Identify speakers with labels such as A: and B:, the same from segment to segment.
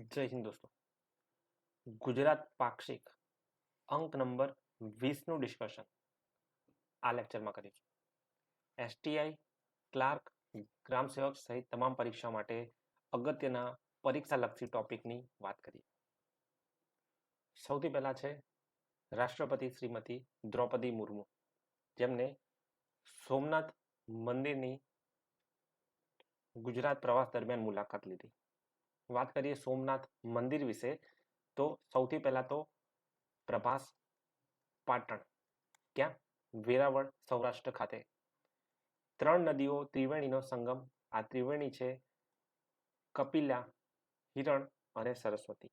A: જય હિન્દ દોસ્તો. ગુજરાત પાક્ષિક અંક નંબર વીસનું ડિસ્કશન આ લેક્ચરમાં કરીશું. એસટીઆઈ ક્લાર્ક ગ્રામ સેવક સહિત તમામ પરીક્ષા માટે અગત્યના પરીક્ષાલક્ષી ટોપિકની વાત કરીએ. સૌથી પહેલાં છે રાષ્ટ્રપતિ શ્રીમતી દ્રૌપદી મુર્મુ, જેમને સોમનાથ મંદિરની ગુજરાત પ્રવાસ દરમિયાન મુલાકાત લીધી. વાત કરીએ સોમનાથ મંદિર વિશે, તો સૌથી પહેલાં તો પ્રભાસ પાટણ, ક્યાં? વેરાવળ, સૌરાષ્ટ્ર ખાતે. ત્રણ નદીઓ, ત્રિવેણીનો સંગમ, આ ત્રિવેણી છે કપિલા, હિરણ અને સરસ્વતી.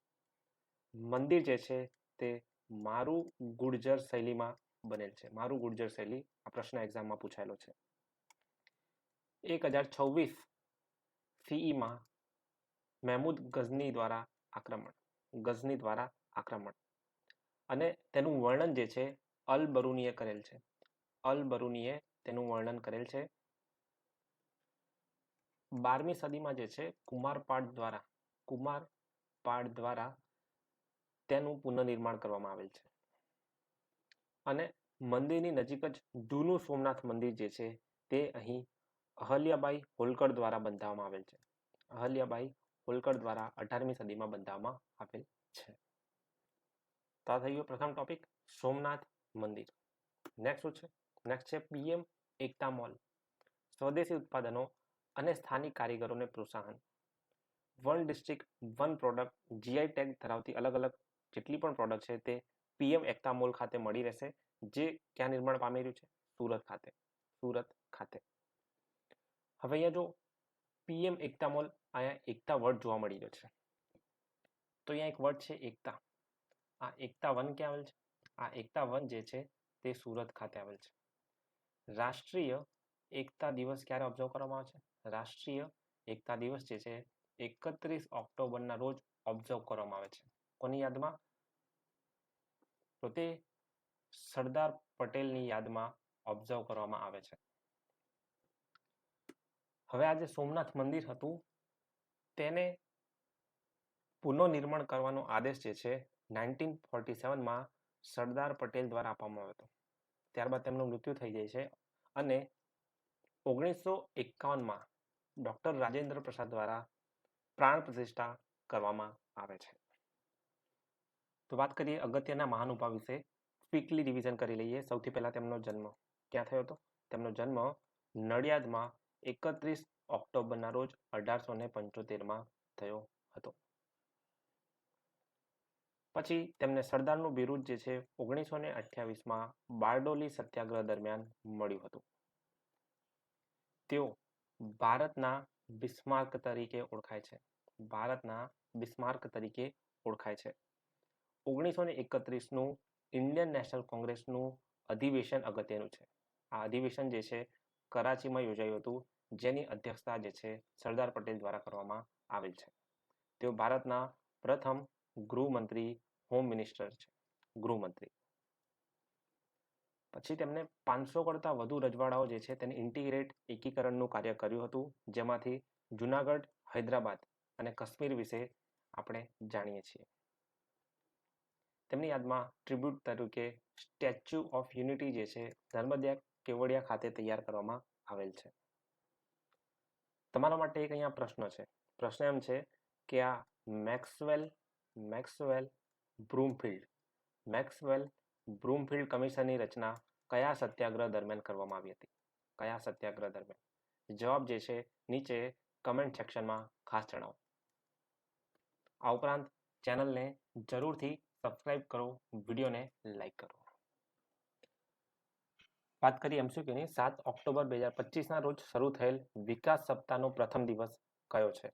A: મંદિર જે છે તે મારું ગુર્જર શૈલીમાં બનેલ છે. મારું ગુર્જર શૈલી આ પ્રશ્ન એક્ઝામમાં પૂછાયેલો છે. એક હજાર છવ્વીસ સીઈમાં મહેમૂદ ગઝની દ્વારા આક્રમણ, ગઝની દ્વારા આક્રમણ. અને તેનું વર્ણન જે છે, અલ બરુનીએ કરેલ છે. અલ બરુનીએ તેનું વર્ણન કરેલ છે. બારમી સદીમાં જે છે કુમારપાળ દ્વારા કુમારપાળ દ્વારા તેનું પુનઃનિર્માણ કરવામાં આવેલ છે. અને મંદિરની નજીક જ જૂનું સોમનાથ મંદિર જે છે, તે અહીં અહલ્યાબાઈ હોલકર દ્વારા બંધાવવામાં આવેલ છે. અહલ્યાબાઈ હોલકર દ્વારા અઢારમી સદીમાં બંધાવવામાં આવેલ છે. તો આ થઈ ગયો પ્રથમ ટોપિક સોમનાથ મંદિર. નેક્સ્ટ શું છે? નેક્સ્ટ છે પીએમ એકતા મોલ સ્વદેશી ઉત્પાદનો અને સ્થાનિક કારીગરોને પ્રોત્સાહન. One district one product GI tag ધરાવતી અલગ અલગ જેટલી પણ પ્રોડક્ટ છે તે પીએમ એકતા મોલ ખાતે મળી રહેશે, જે ક્યાં નિર્માણ પામી રહ્યું છે? સુરત ખાતે. સુરત ખાતે. હવે અહીંયા જો પીએમ એકતા મોલ અહીંયા એકતા વર્ડ જોવા મળી રહ્યો છે. તો અહીંયા એક વર્ડ છે એકતા. આ એકતા વન ક્યાં આવેલ છે? આ એકતા વન જે છે તે સુરત ખાતે આવેલ છે. રાષ્ટ્રીય એકતા દિવસ ક્યારે ઓબ્ઝર્વ કરવામાં આવે છે? રાષ્ટ્રીય એકતા દિવસ જે છે એકત્રીસ ઓક્ટોબરના રોજ ઓબ્ઝર્વ કરવામાં આવે છે. કોની યાદમાં? તો તે સરદાર પટેલની યાદમાં ઓબ્ઝર્વ કરવામાં આવે છે. હવે આ જે સોમનાથ મંદિર હતું. તેને પુનઃનિર્માણ કરવાનો આદેશ જે છે, નાઇન્ટીન ફોર્ટી સેવનમાં સરદાર પટેલ દ્વારા આપવામાં આવ્યો હતો. ત્યારબાદ તેમનું મૃત્યુ થઈ જાય છે અને ઓગણીસો એકાવનમાં ડૉક્ટર રાજેન્દ્ર પ્રસાદ દ્વારા પ્રાણ પ્રતિષ્ઠા કરવામાં આવે છે. તો વાત કરીએ અગત્યના મહાનુભાવ વિશે. ક્વિકલી રિવિઝન કરી લઈએ. સૌથી પહેલાં તેમનો જન્મ ક્યાં થયો હતો? તેમનો જન્મ નડિયાદમાં એકત્રીસ ઓક્ટોબરના રોજ અઢારસો ને પંચોતેરમાં થયો હતો. પછી તેમને સરદારનું બિરુદ જે છે ઓગણીસો ને અઠ્યાવીસમાં બારડોલી સત્યાગ્રહ દરમિયાન મળ્યું હતું. તેઓ ભારતના બિસ્માર્ક તરીકે ઓળખાય છે. ભારતના બિસ્માર્ક તરીકે ઓળખાય છે. ઓગણીસો ને એકત્રીસનું ઇન્ડિયન નેશનલ કોંગ્રેસનું અધિવેશન અગત્યનું છે. આ અધિવેશન જે છે કરાચીમાં યોજાયું હતું. જેની અધ્યક્ષતા જે છે સરદાર પટેલ દ્વારા કરવામાં આવેલ છે. તેઓ ભારતના પ્રથમ ગૃહમંત્રી, હોમ મિનિસ્ટર છે. ગૃહમંત્રી. પછી તેમણે પાંચસો કરતાં વધુ રજવાડાઓ જે છે તેને ઇન્ટિગ્રેટ એકીકરણનું કાર્ય કર્યું હતું, જેમાંથી જુનાગઢ, હૈદરાબાદ અને કાશ્મીર વિશે આપણે જાણીએ છીએ. તેમની યાદમાં ટ્રિબ્યુટ તરીકે સ્ટેચ્યુ ઓફ યુનિટી જે છે ધર્મદ્યા કેવડિયા ખાતે તૈયાર કરવામાં આવેલ છે. તમારા માટે એક અહીંયા પ્રશ્ન છે. પ્રશ્ન એમ છે કે આ Maxwell Maxwell Broomfield Maxwell Broomfield કમિશનની રચના કયા સત્યાગ્રહ દરમિયાન કરવામાં આવી હતી? કયા સત્યાગ્રહ દરમિયાન? જવાબ જે છે નીચે કમેન્ટ સેક્શનમાં ખાસ જણાવો. આ ઉપરાંત ચેનલને જરૂરથી સબસ્ક્રાઇબ કરો વિડીયોને લાઈક કરો. વાત કરીએ એમસીક્યુની, સાત ઓક્ટોબર બે હજાર પચીસના રોજ શરૂ થયેલ વિકાસ સપ્તાહનો પ્રથમ દિવસ કયો છે?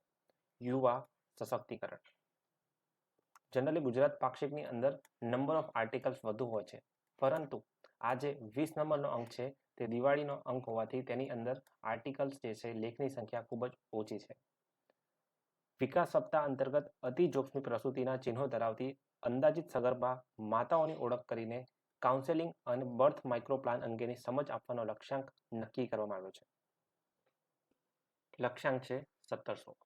A: યુવા સશક્તિકરણ. જનરલી ગુજરાત પાક્ષિકની અંદર નંબર ઓફ આર્ટિકલ્સ વધુ હોય છે. પરંતુ આજે વીસ નંબરનો અંક છે, તે દિવાળીનો અંક હોવાથી તેની અંદર આર્ટિકલ્સ જે છે, લેખની સંખ્યા ખૂબ જ ઓછી છે. વિકાસ સપ્તાહ અંતર્ગત અતિ જોખમી પ્રસૂતિના ચિહ્નો ધરાવતી અંદાજિત સગર્ભા માતાઓની ઓળખ કરીને કાઉન્સેલિંગ અને બર્થ માઇક્રોપ્લાન અંગેની સમજ આપવાનો લક્ષ્યાંક નક્કી કરવામાં આવ્યો છે. લક્ષ્યાંક છે સત્તરસો.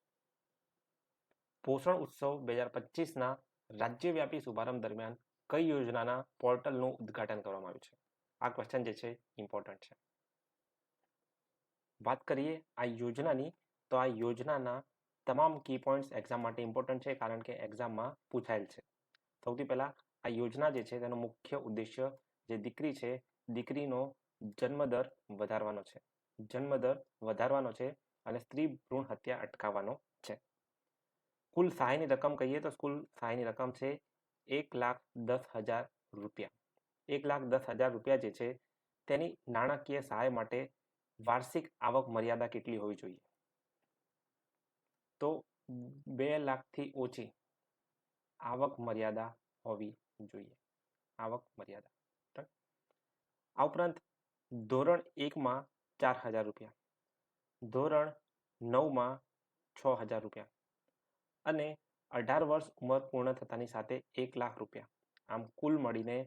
A: પોષણ ઉત્સવ બે હજાર પચીસના રાજ્યવ્યાપી શુભારંભ દરમિયાન કઈ યોજનાના પોર્ટલનું ઉદ્ઘાટન કરવામાં આવ્યું છે? આ ક્વેશ્ચન જે છે ઇમ્પોર્ટન્ટ છે. વાત કરીએ આ યોજનાની, તો આ યોજનાના તમામ કી પોઈન્ટ્સ એક્ઝામ માટે ઇમ્પોર્ટન્ટ છે કારણ કે એક્ઝામમાં પૂછાયેલ છે. સૌથી પહેલા આ યોજના જે છે તેનો મુખ્ય ઉદ્દેશ્ય જે દીકરી છે, દીકરીનો જન્મદર વધારવાનો છે. જન્મદર વધારવાનો છે અને સ્ત્રી ભ્રૂણ હત્યા અટકાવવાનો છે. કુલ સહાયની રકમ કહીએ તો કુલ સહાયની રકમ છે એક લાખ દસ હજાર રૂપિયા. એક લાખ દસ હજાર રૂપિયા જે છે તેની નાણાકીય સહાય માટે વાર્ષિક આવક મર્યાદા કેટલી હોવી જોઈએ? તો બે લાખથી ઓછી આવક મર્યાદા હોવી જોઈએ. આવક મર્યાદા. આ ઉપરાંત ધોરણ એકમાં ચાર હજાર રૂપિયા. ધોરણ નવમાં છ હજાર રૂપિયા. અને અઢાર વર્ષ ઉંમર પૂર્ણ થતાની સાથે એક લાખ રૂપિયા. આમ કુલ મળીને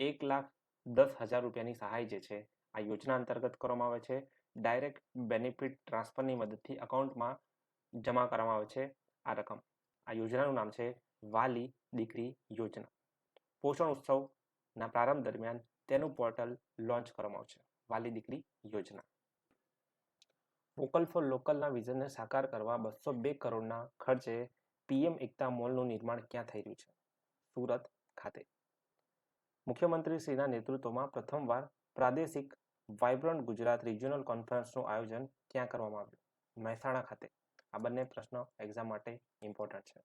A: એક લાખ દસ હજાર રૂપિયાની સહાય જે છે, આ યોજના અંતર્ગત કરવામાં આવે છે. ડાયરેક્ટ બેનિફિટ ટ્રાન્સફરની મદદથી અકાઉન્ટમાં જમા કરવામાં આવે છે આ રકમ. આ યોજનાનું નામ છે વાલી દીકરી યોજના. પોષણ ઉત્સવના પ્રારંભ દરમિયાન તેનું પોર્ટલ લોન્ચ કરવામાં આવશે. વાલી દીકરી યોજના. વોકલ ફોર લોકલના વિઝનને સાકાર કરવા બસો બે કરોડના ખર્ચે પીએમ એકતા મોલનું નિર્માણ ક્યાં થઈ રહ્યું છે? સુરત ખાતે. મુખ્યમંત્રી શ્રીના નેતૃત્વમાં પ્રથમવાર પ્રાદેશિક વાઇબ્રન્ટ ગુજરાત રિજિયોનલ કોન્ફરન્સનું આયોજન ક્યાં કરવામાં આવ્યું? મહેસાણા ખાતે. આ બંને પ્રશ્નો એક્ઝામ માટે ઇમ્પોર્ટન્ટ છે.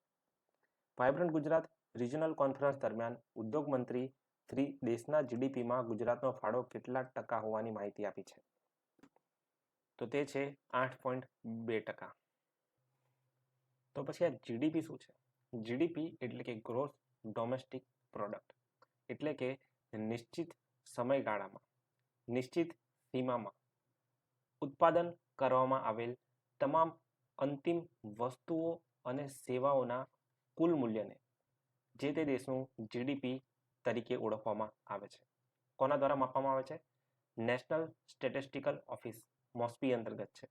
A: વાઇબ્રન્ટ ગુજરાત રિજિયોનલ કોન્ફરન્સ દરમિયાન ઉદ્યોગ મંત્રી શ્રી દેશના જીડીપીમાં ગુજરાતનો ફાળો કેટલા ટકા હોવાની માહિતી આપી છે? તો તે છે આઠ પોઈન્ટ બે ટકા. તો પછી આ જીડીપી શું છે? જીડીપી એટલે કે ગ્રોસ ડોમેસ્ટિક પ્રોડક્ટ એટલે કે નિશ્ચિત સમયગાળામાં, નિશ્ચિત સીમામાં ઉત્પાદન કરવામાં આવેલ તમામ અંતિમ વસ્તુઓ અને સેવાઓના કુલ મૂલ્યને જે તે દેશનું જીડીપી તરીકે ઓળખવામાં આવે છે. કોના દ્વારા માપવામાં આવે છે? નેશનલ સ્ટેટિસ્ટિકલ ઓફિસ મોસ્પી અંતર્ગત છે.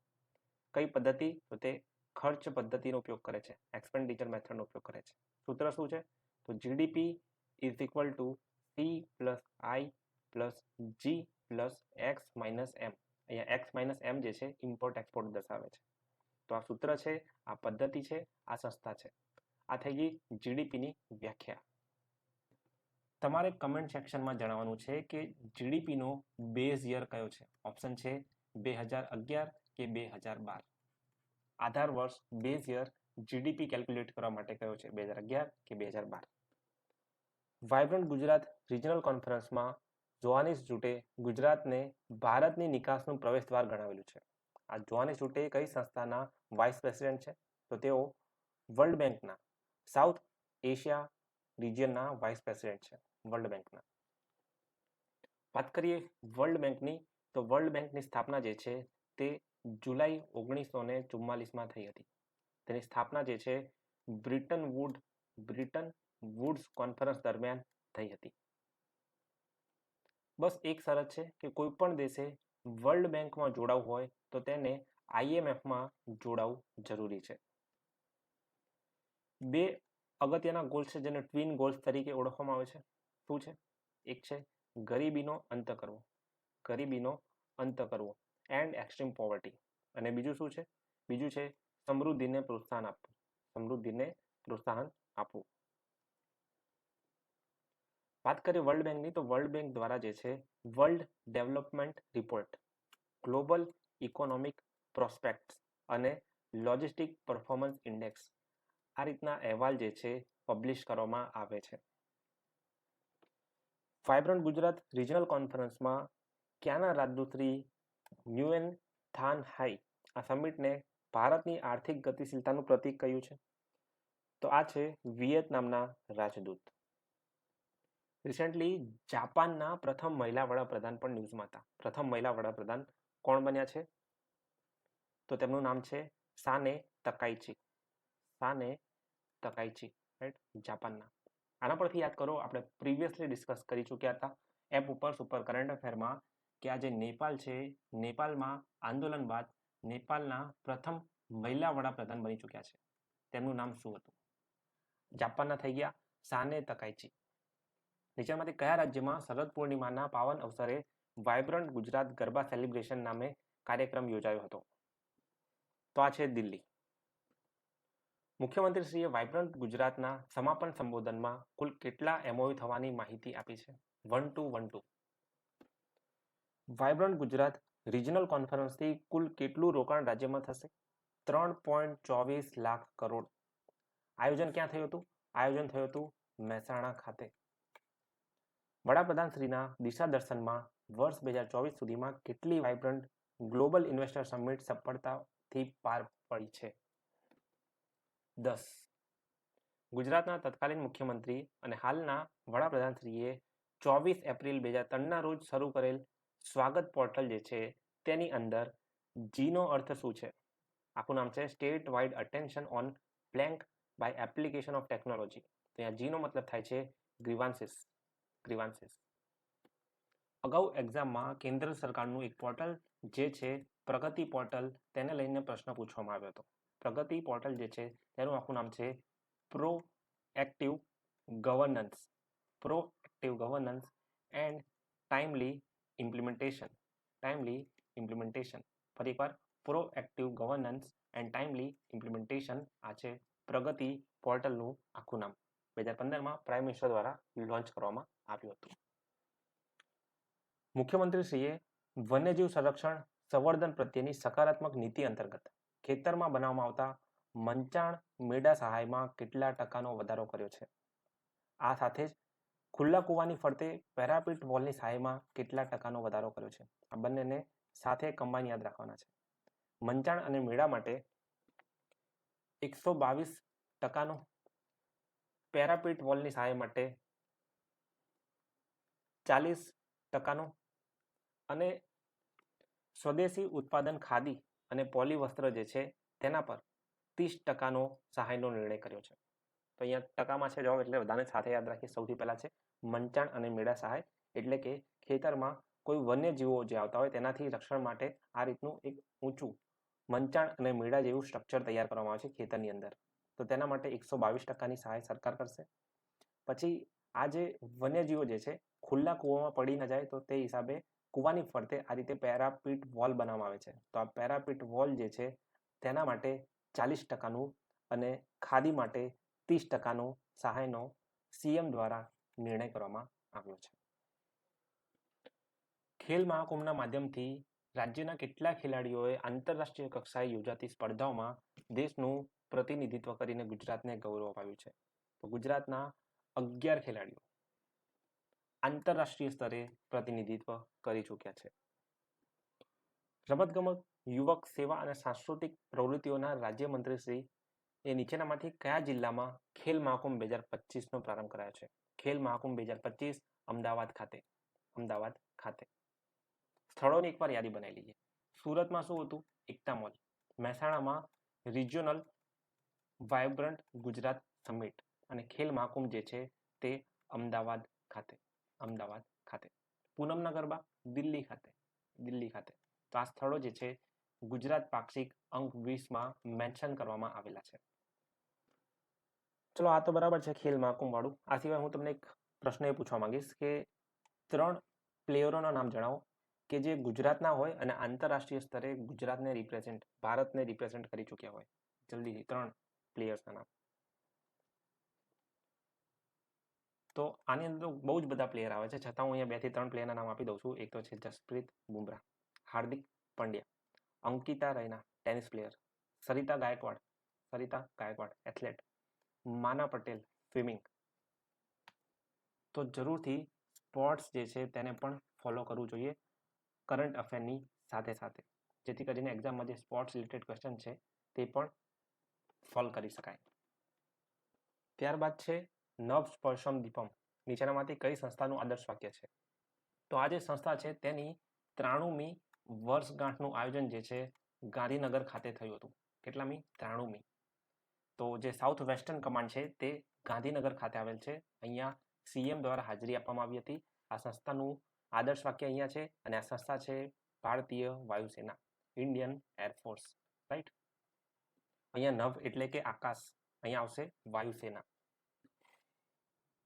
A: કઈ પદ્ધતિ? તો તે ખર્ચ પદ્ધતિનો ઉપયોગ કરે છે. એક્સપેન્ડિચર મેથડનો ઉપયોગ કરે છે. સૂત્ર શું છે? તો GDP is equal to C plus I plus G plus X minus M અહીંયા એક્સ માઇનસ એમ જે છે ઇમ્પોર્ટ એક્સપોર્ટ દર્શાવે છે. તો આ સૂત્ર છે, આ પદ્ધતિ છે, આ સંસ્થા છે. આ થઈ ગઈ જીડીપીની વ્યાખ્યા. તમારે કમેન્ટ સેક્શનમાં જણાવવાનું છે કે જીડીપીનો બેઝ યર કયો છે? ઓપ્શન છે બે હજાર અગિયાર કે બે હજાર બાર. આધાર વર્ષ બેઝ યર જીડીપી કેલ્ક્યુલેટ કરવા માટે કયો છે? બે હજાર અગિયાર કે બે હજાર બાર? વાઇબ્રન્ટ ગુજરાત રિજનલ કોન્ફરન્સમાં જોહાનિસ જૂટે ગુજરાતને ભારતની નિકાસનું પ્રવેશદ્વાર ગણાવેલું છે. આ જોહાનિસ જૂટે કઈ સંસ્થાના વાઇસ પ્રેસિડેન્ટ છે? તો તેઓ વર્લ્ડ બેંકના સાઉથ એશિયા રિજિયનના વાઇસ પ્રેસિડેન્ટ છે વર્લ્ડ બેંકના. વાત કરીએ વર્લ્ડ બેંકની, તો વર્લ્ડ બેંકની સ્થાપના જે છે તે જુલાઈ ઓગણીસો ને ચુમ્માલીસમાં થઈ હતી. તેની સ્થાપના જે છે Bretton Wood, Bretton Woods conference દરમિયાન થઈ હતી. બસ એક શરત છે કે કોઈ પણ દેશે વર્લ્ડ બેંકમાં જોડાવું હોય તો તેને આઈએમએફમાં જોડાવું જરૂરી છે. બે અગત્યના ગોલ્સ છે જેને ટ્વિન ગોલ્સ તરીકે ઓળખવામાં આવે છે. શું છે? એક છે ગરીબીનો અંત કરવો. ગરીબીનો અંત કરવો એન્ડ એક્સ્ટ્રીમ પોવર્ટી અને બીજું શું છે? બીજું છે સમૃદ્ધિને પ્રોત્સાહન આપવું. સમૃદ્ધિને પ્રોત્સાહન આપવું. વાત કરીએ વર્લ્ડ બેંકની તો વર્લ્ડ બેંક દ્વારા જે છે world development report global economic prospects અને લોજિસ્ટિક પરફોર્મન્સ ઇન્ડેક્સ આ રીતના અહેવાલ જે છે પબ્લિશ કરવામાં આવે છે. વાઇબ્રન્ટ ગુજરાત રિજનલ કોન્ફરન્સમાં ક્યાંના રાજદૂતરી ન્યુએન થાન હાઈ આ સમિટને ભારતની આર્થિક ગતિશીલતાનું પ્રતીક કહ્યું છે? તો આ છે વિયેતનામના રાજદૂત. રિસેન્ટલી જાપાનના પ્રથમ મહિલા વડાપ્રધાન પણ ન્યૂઝમાં હતા. પ્રથમ મહિલા વડાપ્રધાન કોણ બન્યા છે? તો તેમનું નામ છે સાને તકાઈચી સાને તકાઈચી રાઈટ જાપાનના. આના પરથી યાદ કરો, આપણે પ્રીવિયસલી ડિસ્કસ કરી ચૂક્યા હતા એપ ઉપર સુપર કરંટ અફેરમાં કે આ જે નેપાલ છે. નેપાલમાં આંદોલન બાદ નેપાલના પ્રથમ મહિલા વડાપ્રધાન બની ચૂક્યા છે. તેમનું નામ શું હતું? જાપાનના થઈ ગયા સાને તકાઈચી. નીચેમાંથી કયા રાજ્યમાં શરદ પૂર્ણિમાના પાવન અવસરે વાઇબ્રન્ટ ગુજરાત ગરબા સેલિબ્રેશન નામે કાર્યક્રમ યોજાયો હતો? તો આ છે દિલ્હી. મુખ્યમંત્રીશ્રીએ વાઇબ્રન્ટ ગુજરાતના સમાપન સંબોધનમાં કુલ કેટલા એમઓયુ થવાની માહિતી આપી છે? One two one two. Vibrant Gujarat regional કોન્ફરન્સથી કુલ કેટલું રોકાણ રાજ્યમાં થશે? ત્રણ પોઈન્ટ ચોવીસ લાખ કરોડ. આયોજન ક્યાં થયું હતું? આયોજન થયું હતું મહેસાણા ખાતે. વડાપ્રધાન શ્રીના દિશા દર્શનમાં વર્ષ બે હજાર ચોવીસ સુધીમાં કેટલી વાઇબ્રન્ટ ગ્લોબલ ઇન્વેસ્ટર સમિટ સફળતાથી પાર પડી છે? દસ. ગુજરાતના તત્કાલીન મુખ્યમંત્રી અને હાલના વડાપ્રધાનશ્રીએ ચોવીસ એપ્રિલ બે હજાર ત્રણના રોજ શરૂ કરેલ સ્વાગત પોર્ટલ જે છે, તેની અંદર જીનો અર્થ શું છે? આખું નામ છે state wide attention on plank by application of technology. તો અહીંયા જીનો મતલબ થાય છે ગ્રીવાન્સિસ. ગ્રીવાન્સિસ. અગાઉ એક્ઝામમાં કેન્દ્ર સરકારનું એક પોર્ટલ જે છે પ્રગતિ પોર્ટલ, તેને લઈને પ્રશ્ન પૂછવામાં આવ્યો હતો. પ્રગતિ પોર્ટલ જે છે, તેનું આખું નામ છે pro active governance pro active governance and timely implementation timely implementation ફરી એકવાર pro active governance and timely implementation આ છે પ્રગતિ પોર્ટલનું આખું નામ. બે હજાર પંદરમાં પ્રાઇમ મિનિસ્ટર દ્વારા લોન્ચ કરવામાં આવ્યું હતું. મુખ્યમંત્રીશ્રીએ વન્યજીવ સંરક્ષણ સંવર્ધન પ્રત્યેની સકારાત્મક નીતિ અંતર્ગત ખેતરમાં બનાવવામાં આવતા મંચાણ મેડા સહાયમાં કેટલા ટકાનો વધારો કર્યો છે? આ સાથે જ ખુલ્લા કૂવાની ફરતે પેરાપીટ વોલની સહાયમાં કેટલા ટકાનો વધારો કર્યો છે? આ બંનેને સાથે કમ્બાઈન યાદ રાખવાના છે. મંચાણ અને મેળા માટે એકસો બાવીસ ટકાનો પેરાપીટ વોલની સહાય માટે ચાલીસ ટકાનો અને સ્વદેશી ઉત્પાદન ખાદી અને પોલી વસ્ત્ર જે છે તેના પર ત્રીસ ટકાનો સહાયનો નિર્ણય કર્યો છે. તો અહીંયા ટકામાં છે જવાબ એટલે બધાને સાથે યાદ રાખીએ, સૌથી પહેલાં છે મંચાણ અને મેળા સહાય. એટલે કે ખેતરમાં કોઈ વન્યજીવો જે આવતા હોય તેનાથી રક્ષણ માટે આ રીતનું એક ઊંચું મંચાણ અને મેળા જેવું સ્ટ્રક્ચર તૈયાર કરવામાં આવે છે ખેતરની અંદર. તો તેના માટે એકસો બાવીસ ટકાની સહાય સરકાર કરશે. પછી આ જે વન્યજીવો જે છે ખુલ્લા કૂવામાં પડી ન જાય તો તે હિસાબે કૂવાની ફરતે આ રીતે પેરાપીટ વોલ બનાવવામાં આવે છે. તો આ પેરાપીટ વોલ જે છે, તેના માટે ચાલીસ ટકાનું અને ખાદી માટે ત્રીસ ટકાનો સહાયનો સીએમ દ્વારા નિર્ણય કરવામાં આવ્યો છે. ખેલ મહાકુંભના માધ્યમથી રાજ્યના કેટલા ખેલાડીઓએ આંતરરાષ્ટ્રીય કક્ષાએ યોજાતી સ્પર્ધાઓમાં દેશનું પ્રતિનિધિત્વ કરીને ગુજરાતને ગૌરવ અપાવ્યું છે. તો ગુજરાતના અગિયાર ખેલાડીઓ આંતરરાષ્ટ્રીય સ્તરે પ્રતિનિધિત્વ કરી ચૂક્યા છે. રમતગમત, યુવક સેવા અને સાંસ્કૃતિક પ્રવૃત્તિઓના રાજ્યમંત્રી શ્રી એ નીચેનામાંથી કયા જિલ્લામાં ખેલ મહાકુંભ બે હજાર પચીસનો પ્રારંભ કરાયો છે? ખેલ મહાકુંભ બે હજાર પચીસ, અમદાવાદ ખાતે. અમદાવાદ ખાતે. સ્થળોની એકવાર યાદી બનાવી લઈએ. સુરતમાં શું હતું? એકતા મોલ. મહેસાણામાં રિજિયોનલ વાયબ્રન્ટ ગુજરાત સમિટ અને ખેલ મહાકુંભ જે છે તે અમદાવાદ ખાતે. અમદાવાદ ખાતે. પૂનમના ગરબા દિલ્હી ખાતે. દિલ્હી ખાતે. તો આ સ્થળો જે છે, ગુજરાત પાક્ષિક અંક વીસમાં મેન્શન કરવામાં આવેલા છે. ચલો, આ તો બરાબર છે ખેલ મહાકુંભ વાળું. આ સિવાય હું તમને એક પ્રશ્ન એ પૂછવા માંગીશ કે ત્રણ પ્લેયરોના નામ જણાવો કે જે ગુજરાતના હોય અને આંતરરાષ્ટ્રીય સ્તરે ગુજરાતને રિપ્રેઝેન્ટ ભારતને રિપ્રેઝેન્ટ કરી ચૂક્યા હોય. જલ્દીથી ત્રણ પ્લેયર્સના નામ. તો આની અંદર બહુ જ બધા પ્લેયર આવે છે. છતાં હું અહીંયા બેથી ત્રણ પ્લેયરના નામ આપી દઉં છું. એક તો છે Jasprit Bumrah, Hardik Pandya, Ankita Raina tennis player Sarita Gayakwad Sarita Gayakwad athlete Maana Patel swimming તો જરૂરથી સ્પોર્ટ્સ જે છે તેને પણ ફોલો કરવું જોઈએ કરંટ અફેરની સાથે સાથે. જેથી કરીને એક્ઝામમાં જે સ્પોર્ટ્સ રિલેટેડ ક્વેશ્ચન છે તે પણ સોલ્વ કરી શકાય. ત્યારબાદ છે નવ સ્પર્શમ દીપમ. નીચેનામાંથી કઈ સંસ્થાનું આદર્શ વાક્ય છે? તો આ જે સંસ્થા છે, તેની ત્રાણુમી વર્ષગાંઠનું આયોજન જે છે, ગાંધીનગર ખાતે થયું હતું. કેટલામી? ત્રાણુમી. તો જે સાઉથ વેસ્ટર્ન કમાન્ડ છે, તે ગાંધીનગર ખાતે આવેલ છે. અહીંયા સીએમ દ્વારા હાજરી આપવામાં આવી હતી. આ સંસ્થાનું આદર્શ વાક્ય અહીંયા છે અને આ સંસ્થા છે ભારતીય વાયુસેના ઇન્ડિયન એરફોર્સ રાઈટ અહીંયા નવ એટલે કે આકાશ. અહીંયા આવશે વાયુસેના.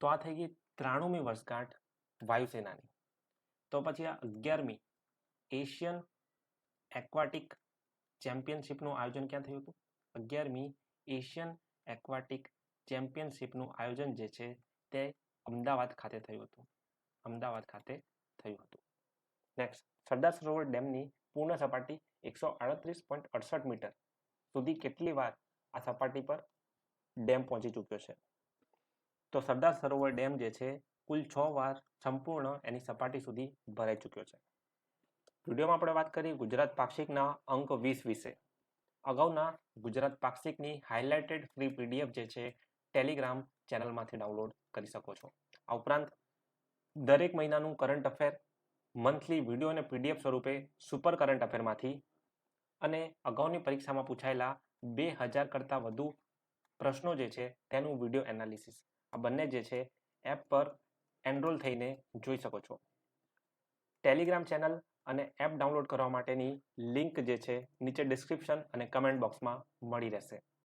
A: તો આ થઈ ગઈ ત્રાણુમી વર્ષગાંઠ વાયુસેનાની. તો પછી આ અગિયારમી એશિયન એક્વાટિક ચેમ્પિયનશિપનું આયોજન ક્યાં થયું હતું? અગિયારમી એશિયન એક્વાટિક ચેમ્પિયનશિપનું આયોજન જે છે તે અમદાવાદ ખાતે થયું હતું. અમદાવાદ ખાતે થયું હતું. નેક્સ્ટ સરદાર સરોવર ડેમની પૂર્ણ સપાટી એકસો આડત્રીસ પોઈન્ટ અડસઠ મીટર સુધી કેટલી વાર આ સપાટી પર ડેમ પહોંચી ચૂક્યો છે? તો સરદાર સરોવર ડેમ જે છે, કુલ છ વાર સંપૂર્ણ એની સપાટી સુધી ભરાઈ ચૂક્યો છે. વિડીયોમાં આપણે વાત કરી ગુજરાત પાક્ષિકના અંક વીસ વિશે. અગાઉના ગુજરાત પાક્ષિકની હાઇલાઇટેડ ફ્રી પીડીએફ જે છે ટેલિગ્રામ ચેનલમાંથી ડાઉનલોડ કરી શકો છો. આ ઉપરાંત દરેક મહિનાનું કરંટ અફેર મંથલી વીડિયો અને પીડીએફ સ્વરૂપે સુપર કરંટ અફેરમાંથી અને અગાઉની પરીક્ષામાં પૂછાયેલા બે હજાર કરતાં વધુ પ્રશ્નો જે છે, તેનું વીડિયો એનાલિસિસ આ બંને જે છે, એપ પર એનરોલ થઈને જોઈ શકો છો. ટેલિગ્રામ ચેનલ અને એપ ડાઉનલોડ કરવા માટેની લિંક જે છે, નીચે ડિસ્ક્રિપ્શન અને કમેન્ટ બોક્સમાં મળી રહેશે.